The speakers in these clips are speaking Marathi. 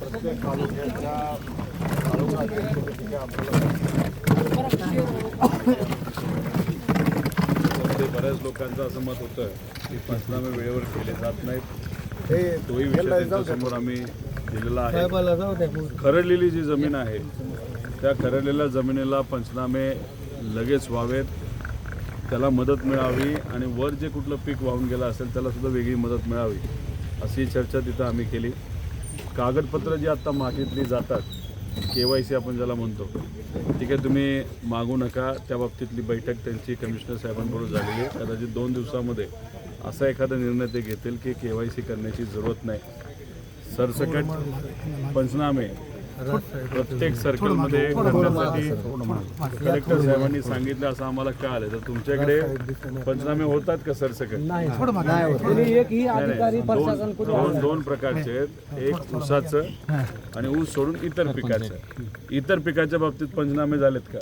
प्रत्येक तालुक्याच्या तालुका अध्यक्षपदी आपल्याला बऱ्याच लोकांचं असं मत होतं की पंचनामे वेळेवर केले जात नाहीत. तोही विषय त्यांच्यासमोर आम्ही दिलेला आहे. खरडलेली जी जमीन आहे त्या खरडलेल्या जमिनीला पंचनामे लगेच व्हावेत. त्याला मदत मिळावी आणि वर जे कुठलं पीक वाहून गेलं असेल त्याला सुद्धा वेगळी मदत मिळावी अशी चर्चा तिथं आम्ही केली. कागदपत्र जी आत्ता मागितली जातात के वाय सी आपण ज्याला म्हणतो ठीक आहे तुम्ही मागू नका. त्या बाबतीतली बैठक त्यांची कमिशनर साहेबांबरोबर झालेली आहे. कदाचित दोन दिवसामध्ये असा एखादा निर्णय ते घेतील की के वाय सी करण्याची जरूरत नाही. सरसकट पंचनामे प्रत्येक सर्कलमध्ये करण्यासाठी कलेक्टर साहेबांनी सांगितलं असं आम्हाला कळालं. तर तुमच्याकडे पंचनामे होतात का सरसकट अधिकारी दोन दोन दोन प्रकारचे आहेत. एक ऊसाचं आणि ऊस सोडून इतर पिकाचं. इतर पिकाच्या बाबतीत पंचनामे झालेत का?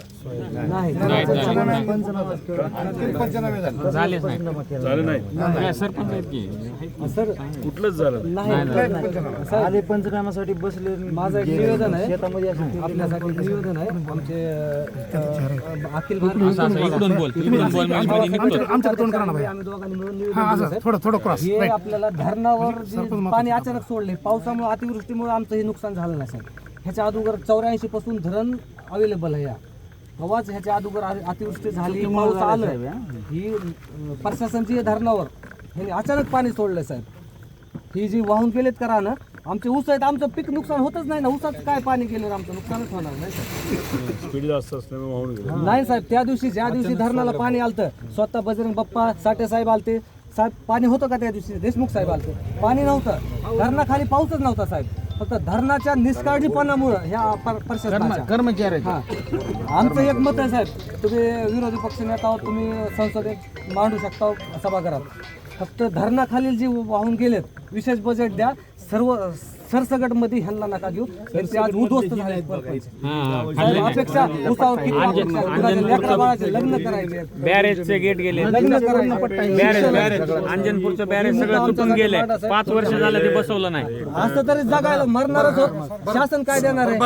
झालेच नाही. झाले नाही? सरपंच आहेत की? कुठलंच झालं नाही. आले पंचनाम्यासाठी बसले. माझं निवेदन आहे. आपल्यासाठी निवेदन आहे. आमचे अखिल हे आपल्याला धरणावर पाणी अचानक सोडले पावसामुळे अतिवृष्टीमुळे आमचं हे नुकसान झालं नाही साहेब. ह्याच्या अगोदर चौऱ्याऐंशी पासून धरण अवेलेबल आहे या. तेव्हाच ह्याच्या अगोदर अतिवृष्टी झाली पाऊस आलं. ही. प्रशासनची धरणावर. ह्यांनी अचानक पाणी सोडलं साहेब. ही जी वाहून गेलेत करा ना आमचे ऊस आहेत आमचं पीक नुकसान होतच नाही ना. ऊसात काय पाणी गेलं आमचं नुकसानच होणार नाही साहेब. स्पीड जास्त असल्यामुळे वाहून गेलं. नाही साहेब त्या दिवशी ज्या दिवशी धरणाला पाणी आलतं स्वतः बजरंग बाप्पा साठे साहेब आलते. साहेब पाणी होतं का त्या दिवशी? देशमुख साहेब आलते. पाणी नव्हतं. धरणाखाली पाऊसच नव्हता साहेब. फक्त धरणाच्या निष्काळजीपणामुळं ह्या पर- प्रशासनाच्या कर्मचारी हा. आमचं एक मत आहे साहेब. तुम्ही विरोधी पक्ष नेता आहोत तुम्ही संसदेत मांडू शकता सभागृहात. फक्त धरणाखालील जे वाहून गेलेत विशेष बजेट द्या. सर्व सरसगटमध्ये ह्यांना नका घेऊ. त्यांचे आज उद्ध्वस्त झाले अपेक्षा उसावर किती अपेक्षा आहेत? कुणाच्या लेकरा बाळाचे लग्न करायचे. आहेत. बॅरेजचे गेट गेले. लग्न बॅरेज बॅरेज. अंजनपूरचं बॅरेज सगळं तुटून गेले. पाच वर्ष झालं ते बसवलं नाही. असं तरी जगायला मरणारच होत शासन काय देणार आहे?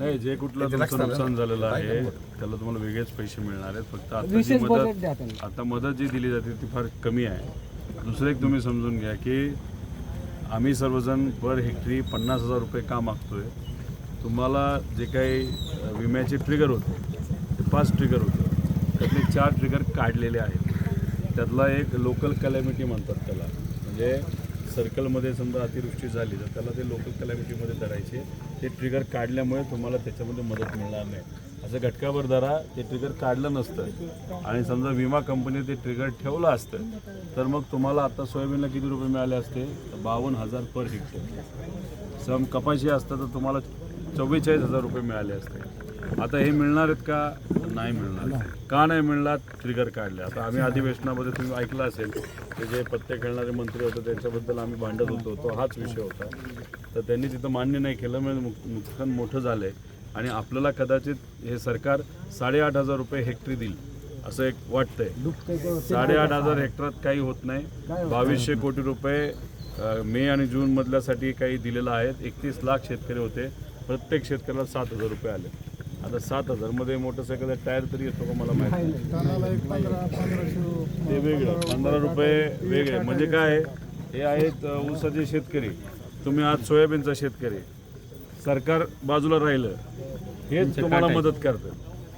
नाही जे कुठलं तुमचं नुकसान झालेलं आहे त्याला तुम्हाला वेगळेच पैसे मिळणार आहेत. फक्त आता जी विशेष बजेट मदत द्या त्यांना. आता मदत जी दिली जाते ती फार कमी आहे. दुसरं एक तुम्ही समजून घ्या की आम्ही सर्वजण पर हेक्टरी पन्नास हजार रुपये का मागतोय? तुम्हाला जे काही विम्याचे ट्रिगर होते ते पाच ट्रिगर होते. त्यातले चार ट्रिगर काढलेले आहेत. त्यातला एक लोकल कॅलॅमिटी म्हणतात त्याला. म्हणजे सर्कलमध्ये समजा अतिवृष्टी झाली तर त्याला ते लोकल कॅलॅमिटीमध्ये धरायचे. ते ट्रिगर काढल्यामुळे तुम्हाला त्याच्यामध्ये मदत मिळणार नाही. असं घटकाभर धरा ते ट्रिगर काढलं नसतं. आणि समजा विमा कंपनीने ते ट्रिगर ठेवलं असतं तर मग तुम्हाला आता सोयाबीनला किती रुपये मिळाले असते? बावन्न हजार पर हेक्टर सम कपाशी असतं तर तुम्हाला चव्वेचाळीस हजार रुपये मिळाले असते. आता हे मिळणार आहेत का? नाही मिळणार. का नाही मिळणार? ट्रिगर काढले. आता आम्ही अधिवेशनामध्ये तुम्ही ऐकलं असेल ते जे पत्ते खेळणारे मंत्री होते त्यांच्याबद्दल आम्ही भांडत होतो. तो हाच विषय होता. तर त्यांनी तिथं मान्य नाही केलं म्हणजे नुकसान मोठं झालं आहे आणि आपल्याला कदाचित हे सरकार साडेआठ हजार रुपये हेक्टरी देईल असं एक वाटतंय. साडेआठ हजार हेक्टरात काही होत नाही. बावीसशे कोटी रुपये मे आणि जून मधल्यासाठी काही दिलेलं आहेत. एकतीस लाख शेतकरी होते. प्रत्येक शेतकऱ्याला सात हजार रुपये आले. आता सात हजारमध्ये मोटरसायकल टायर तरी येतो का मला माहिती नाही. ते वेगळं. पंधरा रुपये वेगळे. म्हणजे काय? हे आहेत ऊसाचे शेतकरी. तुम्ही आज सोयाबीनचा शेतकरी. सरकार बाजूला राहिलं हेच तुम्हाला मदत करतं.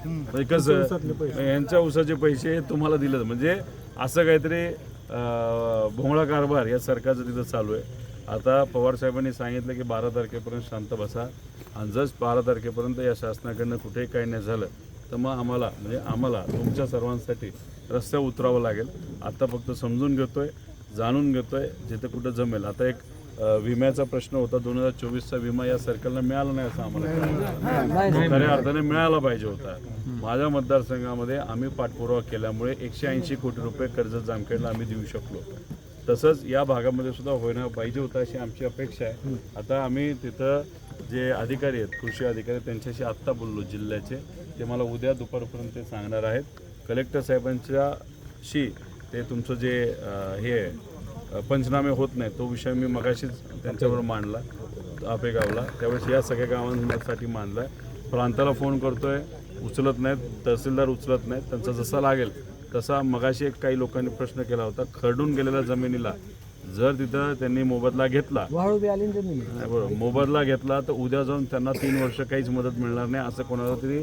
म्हणजे कसं यांच्या ऊसाचे पैसे तुम्हाला दिलं म्हणजे असं काहीतरी भोंगळा कारभार या सरकारचं तिथं चालू आहे. आता पवार साहेबांनी सांगितलं की बारा तारखेपर्यंत शांत बसा. आणि जर बारा तारखेपर्यंत या शासनाकडनं कुठेही काही नाही झालं तर मग आम्हाला म्हणजे आम्हाला तुमच्या सर्वांसाठी रस्त्यावर उतरावं लागेल. आता फक्त समजून घेतोय जाणून घेतोय जिथं कुठं जमेल. आता एक अं, विम्याचा प्रश्न होता. दोन हजार चोवीसचा विमा या सरकारला मिळाला नाही असं आम्हाला खऱ्या अर्थाने मिळाला पाहिजे होता. माझ्या मतदारसंघामध्ये आम्ही पाठपुरावा केल्यामुळे एकशे ऐंशी कोटी रुपये कर्ज जामखेडला आम्ही देऊ शकलो. तसंच या भागामध्ये सुद्धा होणं पाहिजे होतं अशी आमची अपेक्षा आहे. आता आम्ही तिथं जे अधिकारी आहेत कृषी अधिकारी त्यांच्याशी आत्ता बोललो जिल्ह्याचे. ते मला उद्या दुपारपर्यंत ते सांगणार आहेत. कलेक्टर साहेबांच्याशी ते तुमचं जे हे आहे, पंचनामे होत नाही तो विषय मी मगाशीच त्यांच्याबरोबर मांडला आपेगावला. त्यावेळेस या सगळ्या गावांसाठी मांडला. प्रांताला फोन करतोय उचलत नाहीत तहसीलदार उचलत नाहीत. त्यांचा जसा लागेल तसा मगाशी एक काही लोकांनी प्रश्न केला होता खरडून गेलेल्या जमिनीला. जर तिथं त्यांनी मोबदला घेतला बरोबर. मोबदला घेतला तर उद्या जाऊन त्यांना तीन वर्ष काहीच मदत मिळणार नाही असं कोणाला तरी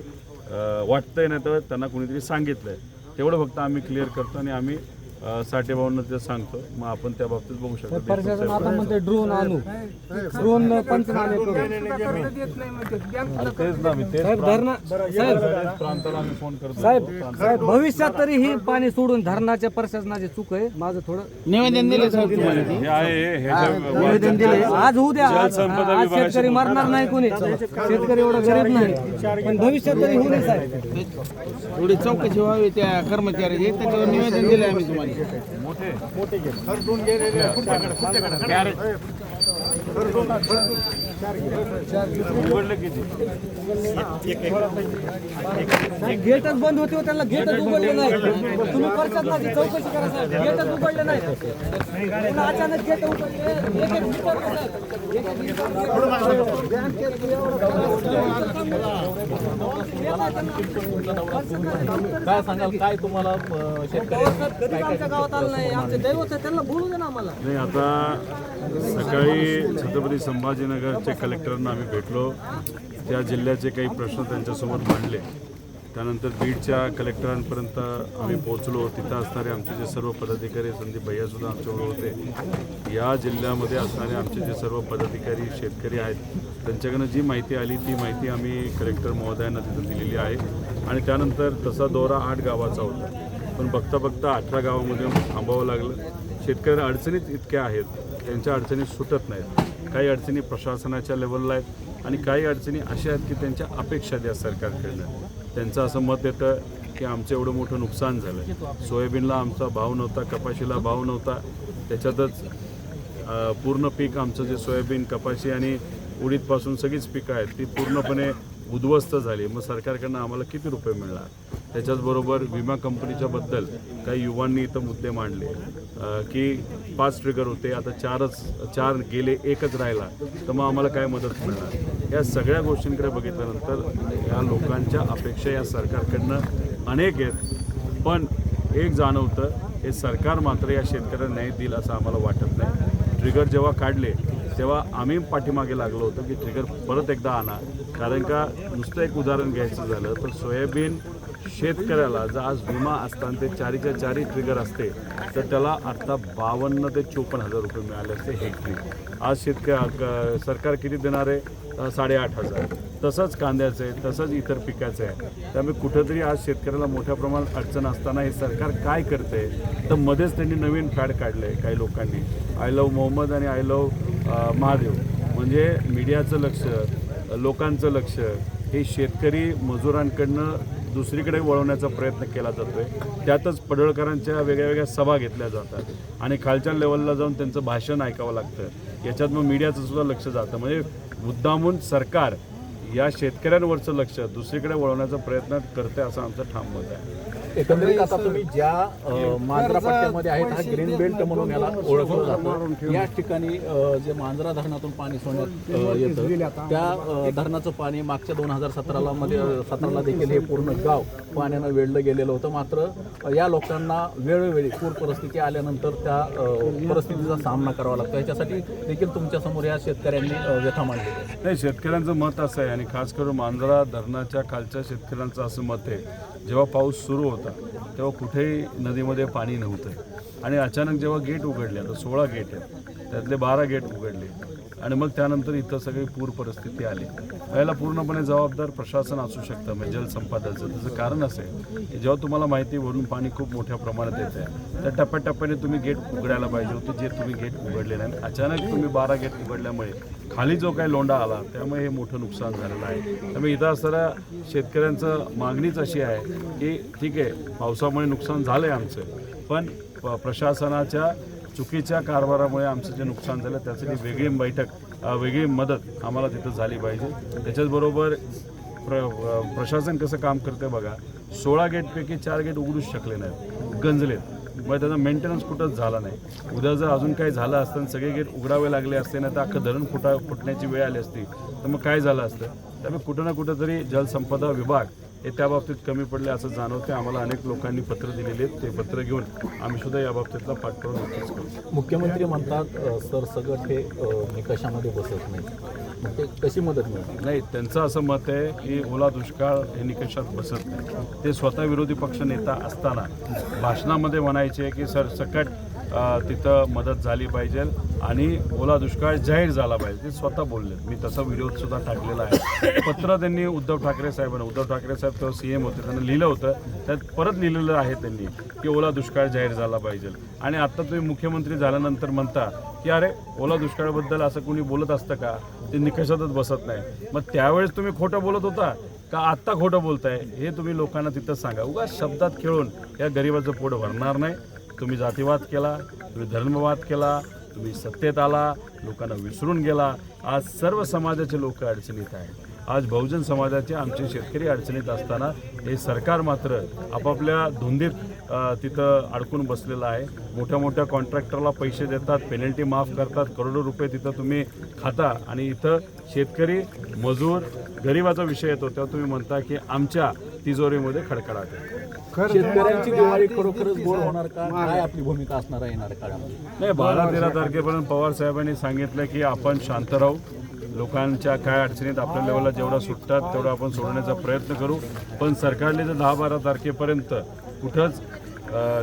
वाटतंय नाही तर त्यांना कोणीतरी सांगितलंय. तेवढं फक्त आम्ही क्लिअर करतो आणि आम्ही अं, साठेभावांना ते सांगतो. मग आपण त्या बाबतीत बघू शकतो. प्रशासन आता म्हणते ड्रोन आणू. ड्रोन पंचनामे करू. अरे तेच ना मी तेच साहेब धरणा साहेब. तेच प्रांताला आम्ही फोन करतो साहेब साहेब भविष्यात तरी ही पाणी सोडून धरणाच्या प्रशासनाची चूक आहे. माझं थोडं निवेदन दिले साहेब तुम्हाला. हे आहे ह्याच्या निवेदन दिले. आज होऊ द्या आज जलसंपदा आज शेतकरी मरणार नाही कोणी. शेतकरी एवढा गरीब नाही. पण भविष्यात तरी होऊ नये साहेब. थोडी चौकशी व्हावी त्या कर्मचाऱ्याची त्याच्यावर निवेदन दिले आम्ही तुम्हाला. उघडलं किती गेटच बंद होते हो, त्यांना गेटच उघडले नाही. तुम्ही करतात ना चौकशी करा गेटच उघडले नाही. अचानक गेट उघडले काय सांगाल? काय तुम्हाला शेतकरी गावात आलं नाही. आमचे दैवत आहे त्यांना बोलू दे ना आम्हाला. नाही आता सकाळी छत्रपती संभाजीनगरच्या कलेक्टरांना आम्ही भेटलो. त्या जिल्ह्याचे काही प्रश्न त्यांच्यासमोर मांडले. त्यानंतर बीडच्या कलेक्टरांपर्यंत आम्ही पोहोचलो. तिथं असणारे आमचे जे सर्व पदाधिकारी संदीप भैयासुद्धा आमच्याबरोबर होते. या जिल्ह्यामध्ये असणारे आमचे जे सर्व पदाधिकारी शेतकरी आहेत त्यांच्याकडनं जी माहिती आली ती माहिती आम्ही कलेक्टर महोदयांना तिथं दिलेली आहे. आणि त्यानंतर तसा दौरा आठ गावाचा होता. पण बघता बघता अठरा गावामध्ये थांबावं लागलं. शेतकऱ्यांना अडचणीत इतक्या आहेत त्यांच्या अडचणी सुटत नाहीत. काही अडचणी प्रशासनाच्या लेवलला आहेत आणि काही अडचणी अशा आहेत की त्यांच्या अपेक्षा द्या सरकारकडनं. त्यांचं असं मत येतं की आमचं एवढं मोठं नुकसान झालं. सोयाबीनला आमचा भाव नव्हता कपाशीला भाव नव्हता. त्याच्यातच पूर्ण पीक आमचं जे सोयाबीन कपाशी आणि उडीदपासून सगळीच पिकं आहेत ती पूर्णपणे उद्ध्वस्त झाली. मग सरकारकडनं आम्हाला किती रुपये मिळणार? त्याच्याचबरोबर विमा कंपनीच्याबद्दल काही युवांनी इथं मुद्दे मांडले. की पाच ट्रिगर होते आता चारच चार गेले एकच राहिला तर मग आम्हाला काय मदत मिळणार? या सगळ्या गोष्टींकडे बघितल्यानंतर या लोकांच्या अपेक्षा या सरकारकडनं अनेक आहेत. पण एक जाणवतं हे सरकार मात्र या शेतकऱ्यांना न्याय देईल असं आम्हाला वाटत नाही. ट्रिगर जेव्हा काढले तेव्हा आम्ही पाठीमागे लागलो होतो की ट्रिगर परत एकदा आणा. कारण का नुसतं एक उदाहरण घ्यायचं झालं तर सोयाबीन शेतकऱ्याला जर आज विमा असताना ते चारीच्या चारी ट्रिगर असते तर त्याला आत्ता बावन्न ते चोपन्न हजार रुपये मिळाले असते हेक्टरी आज शेतकरी सरकार किती देणार आहे? साडेआठ हजार. तसंच कांद्याचं आहे तसंच इतर पिकाचं आहे. त्यामुळे कुठंतरी आज शेतकऱ्याला मोठ्या प्रमाणात अडचण असताना हे सरकार काय करते तर मध्येच त्यांनी नवीन फॅड काढलं आहे काही लोकांनी. आय लव मोहम्मद आणि आय लव महादेव. म्हणजे मीडियाचं लक्ष लोकांचं लक्ष हे शेतकरी मजुरांकडनं दुसरीकडे वळवण्याचा प्रयत्न केला जातोय. त्यातच पडळकरांच्या वेगळ्या वेगळ्या सभा घेतल्या जातात. आणि खालच्या लेवलला जाऊन त्यांचं भाषण ऐकावं लागतं. याच्यात मग मीडियाचं सुद्धा लक्ष जातं. म्हणजे मुद्दामून सरकार या शेतकऱ्यांवरचं लक्ष दुसरीकडे वळवण्याचा प्रयत्न करते असं आमचं ठाम मत आहे. एकंदरीत आता तुम्ही ज्या अं, मांजरा पट्ट्यामध्ये आहेत हा ग्रीन बेल्ट म्हणून याला ओळखलं जातं. या ठिकाणी अं, जे मांजरा धरणातून पाणी सोडण्यात अं, येतं. त्या अं, धरणाचं पाणी मागच्या दोन हजार सतराला मध्ये सतराला देखील हे पूर्ण गाव पाण्यानं वेढलं गेलेलं होतं. मात्र अं, या लोकांना वेळोवेळी पूर परिस्थिती आल्यानंतर त्या अं, परिस्थितीचा सामना करावा लागतो. याच्यासाठी देखील तुमच्यासमोर या शेतकऱ्यांनी अं, व्यथा मांडलेली आहे नाही शेतकऱ्यांचं मत असं आहे आणि खास करून मांजरा धरणाच्या खालच्या शेतकऱ्यांचं असं मत आहे. जेव्हा पाऊस सुरू होता तेव्हा कुठेही नदीमध्ये पाणी नव्हतं. आणि अचानक जेव्हा गेट उघडले आता सोळा गेट आहेत. त्यातले बारा गेट उघडले. आणि मग त्यानंतर इथं सगळी पूर परिस्थिती आली. याला पूर्णपणे जबाबदार प्रशासन असू शकतं म्हणजे जलसंपादनाचं त्याचं कारण असं आहे की जेव्हा तुम्हाला माहिती वरून पाणी खूप मोठ्या प्रमाणात येत आहे त्या टप्प्याटप्प्याने तुम्ही गेट उघडायला पाहिजे होते जे तुम्ही गेट उघडले नाही अचानक तुम्ही बारा गेट उघडल्यामुळे खाली जो काही लोंढा आला त्यामुळे हे मोठं नुकसान झालेलं आहे. त्यामुळे इथं असणाऱ्या शेतकऱ्यांचं मागणीच अशी आहे की ठीक आहे पावसामुळे नुकसान झालं आहे आमचं पण प्रशासनाच्या चुकीच्या कारभारामुळे आमचं जे नुकसान झालं त्यासाठी वेगळी बैठक वेगळी मदत आम्हाला तिथं झाली पाहिजे. त्याच्याचबरोबर प्र प्रशासन कसं काम करते बघा सोळा गेटपैकी चार गेट उघडूच शकले नाहीत गंजलेत. मग त्याचा मेंटेनन्स कुठंच झाला नाही. उद्या जर अजून काही झालं असतं आणि सगळे गेट उघडावे लागले असते ना तर अख्खं धरण फुटा फुटण्याची वेळ आली असती तर मग काय झालं असतं? त्यामुळे कुठं ना कुठं तरी जलसंपदा विभाग हे त्या बाबतीत कमी पडले असं जाणवते आम्हाला अनेक लोकांनी पत्र दिलेले आहेत. ते पत्र घेऊन आम्ही सुद्धा या बाबतीतला पाठपुरावा नक्कीच करू. मुख्यमंत्री म्हणतात अ, सरसगट हे निकषामध्ये बसत नाही. ते कशी मदत मिळते नाही त्यांचं असं मत आहे की ओला दुष्काळ हे निकषात बसत नाही. ते स्वतः विरोधी पक्ष नेता असताना भाषणामध्ये म्हणायचे की सर सकट तिथं मदत झाली पाहिजे आणि ओला दुष्काळ जाहीर झाला पाहिजे. ते स्वतः बोलले. मी तसा व्हिडिओसुद्धा टाकलेला आहे. पत्र त्यांनी उद्धव ठाकरे साहेबांना उद्धव ठाकरे साहेब तेव्हा सी एम होते त्यांना लिहिलं होतं. त्यात परत लिहिलेलं आहे त्यांनी की ओला दुष्काळ जाहीर झाला पाहिजे. आणि आत्ता तुम्ही मुख्यमंत्री झाल्यानंतर म्हणता की अरे ओला दुष्काळाबद्दल असं कोणी बोलत असतं का? ते निकषातच बसत नाही. मग त्यावेळेस तुम्ही खोटं बोलत होता का आत्ता खोटं बोलताय? हे तुम्ही लोकांना तिथं सांगा. उगा शब्दात खेळून या गरिबाचं पोट भरणार नाही. तुम्ही जातीवाद केला तुम्ही धर्मवाद केला तुम्ही सत्तेत आला लोकांना विसरून गेला. आज सर्व समाजाचे लोक अडचणीत आहेत. आज बहुजन समाजाचे आमचे शेतकरी अडचणीत असताना हे सरकार मात्र आपापल्या धुंदीत तिथं अडकून बसलेलं आहे. मोठ्या मोठ्या कॉन्ट्रॅक्टरला पैसे देतात पेनल्टी माफ करतात करोडो रुपये तिथं तुम्ही खाता आणि इथं शेतकरी मजूर गरिबाचा विषय येतो तेव्हा तुम्ही म्हणता की आमच्या तिजोरीमध्ये खडखडाट शेतकऱ्यांची दिवाळी खरोखरच गोड होणार का? काय आपली भूमिका असणार आहे येणाऱ्या काळामध्ये? नाही बारा तेरा तारखेपर्यंत पवार साहेबांनी सांगितलं की आपण शांत राहू. लोकांच्या काय अडचणीत आपल्या लेवलला जेवढा सुटतात तेवढा आपण सोडवण्याचा प्रयत्न करू. पण सरकारने जर दहा बारा तारखेपर्यंत कुठंच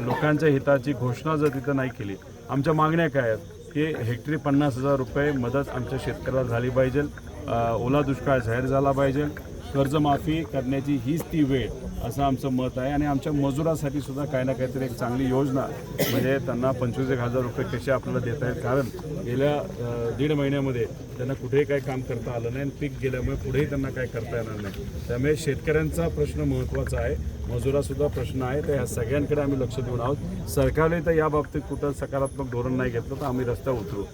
लोकांच्या हिताची घोषणा जर तिथं नाही केली आमच्या मागण्या काय आहेत? की हेक्टरी पन्नास हजार रुपये मदत आमच्या शेतकऱ्याला झाली पाहिजे ओला दुष्काळ जाहीर झाला पाहिजे कर्जमाफी करण्याची हीच ती वेळ असं आमचं मत आहे. आणि आमच्या मजुरासाठी सुद्धा काही ना काहीतरी एक चांगली योजना म्हणजे त्यांना पंचवीस एक हजार रुपये कसे आपल्याला देता येईल? कारण गेल्या दीड महिन्यामध्ये त्यांना कुठेही काय काम करता आलं नाही आणि पीक गेल्यामुळे पुढेही त्यांना काय करता येणार नाही. त्यामुळे शेतकऱ्यांचा प्रश्न महत्त्वाचा आहे. मजुरासुद्धा प्रश्न आहे. तर ह्या सगळ्यांकडे आम्ही लक्ष देऊन आहोत. सरकारने तर या बाबतीत कुठं सकारात्मक धोरण नाही घेतलं तर आम्ही रस्त्यावर उतरू.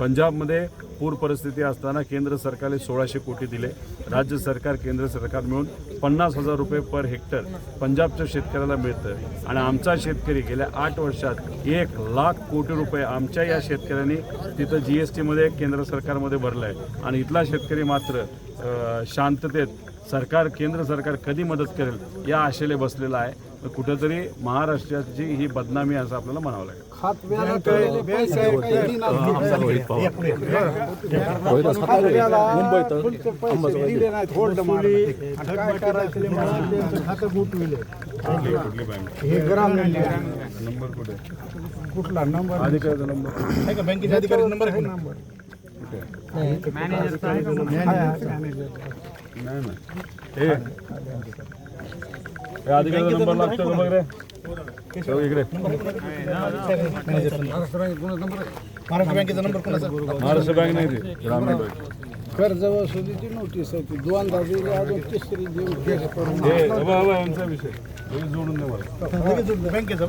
पंजाबमध्ये पूर परिस्थिती असताना केंद्र सरकारने सोळाशे कोटी दिले. राज्य सरकार केंद्र सरकार मिळून पन्नास हजार रुपये पर हेक्टर पंजाबच्या शेतकऱ्याला मिळतं. आणि आमचा शेतकरी गेल्या आठ वर्षात एक लाख कोटी रुपये आमच्या या शेतकऱ्यांनी तिथं जी एस टीमध्ये केंद्र सरकारमध्ये भरलं आहे आणि इथला शेतकरी मात्र शांततेत सरकार केंद्र सरकार कधी मदत करेल या आशेने बसलेला आहे. तर कुठेतरी महाराष्ट्राची ही बदनामी असं आपल्याला म्हणावं लागेल. कुठली नंबर कुठे? कुठला नंबर? नंबर. बँकेच्या अधिकारी नंबर आहे का? नाही ना हे अधिकाऱ्याचा नंबर लागतो का बघ रे हो, इकडे. महाराष्ट्र बँकेचा नंबर कोणाचा? महाराष्ट्र बँक नाही ती ग्रामीण बँक. कर्ज वसुलीची नोटीस आहे ती. दोनदा दिली अजून तिसरी देऊ हे बाबा यांचा विषय. हे जोडून दे मला. बँकेचा